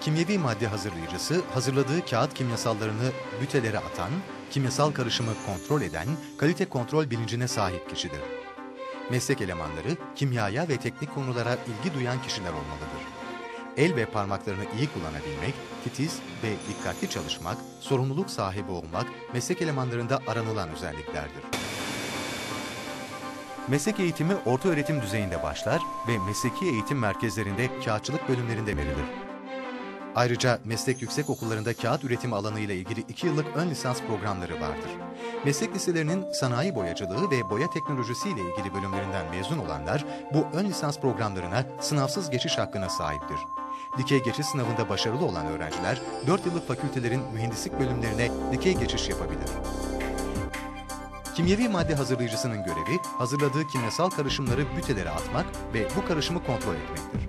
Kimyevi madde hazırlayıcısı hazırladığı kağıt kimyasallarını bütelere atan, kimyasal karışımı kontrol eden, kalite kontrol bilincine sahip kişidir. Meslek elemanları kimyaya ve teknik konulara ilgi duyan kişiler olmalıdır. El ve parmaklarını iyi kullanabilmek, titiz ve dikkatli çalışmak, sorumluluk sahibi olmak meslek elemanlarında aranılan özelliklerdir. Meslek eğitimi orta öğretim düzeyinde başlar ve mesleki eğitim merkezlerinde kağıtçılık bölümlerinde verilir. Ayrıca meslek yüksek okullarında kağıt üretimi alanı ile ilgili 2 yıllık ön lisans programları vardır. Meslek liselerinin sanayi boyacılığı ve boya teknolojisi ile ilgili bölümlerinden mezun olanlar bu ön lisans programlarına sınavsız geçiş hakkına sahiptir. Dikey geçiş sınavında başarılı olan öğrenciler 4 yıllık fakültelerin mühendislik bölümlerine dikey geçiş yapabilir. Kimyevi madde hazırlayıcısının görevi hazırladığı kimyasal karışımları bütelere atmak ve bu karışımı kontrol etmektir.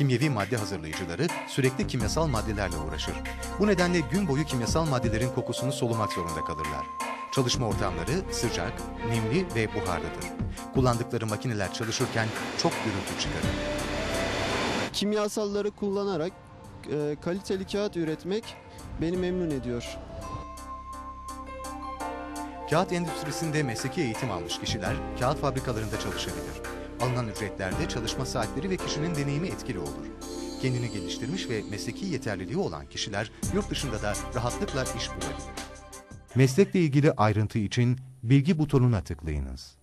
Kimyevi madde hazırlayıcıları sürekli kimyasal maddelerle uğraşır. Bu nedenle gün boyu kimyasal maddelerin kokusunu solumak zorunda kalırlar. Çalışma ortamları sıcak, nemli ve buharlıdır. Kullandıkları makineler çalışırken çok gürültü çıkarır. Kimyasalları kullanarak e, kaliteli kağıt üretmek beni memnun ediyor. Kağıt endüstrisinde mesleki eğitim almış kişiler kağıt fabrikalarında çalışabilir. Alınan ücretlerde çalışma saatleri ve kişinin deneyimi etkili olur. Kendini geliştirmiş ve mesleki yeterliliği olan kişiler yurt dışında da rahatlıkla iş bulabilir. Meslekle ilgili ayrıntı için bilgi butonuna tıklayınız.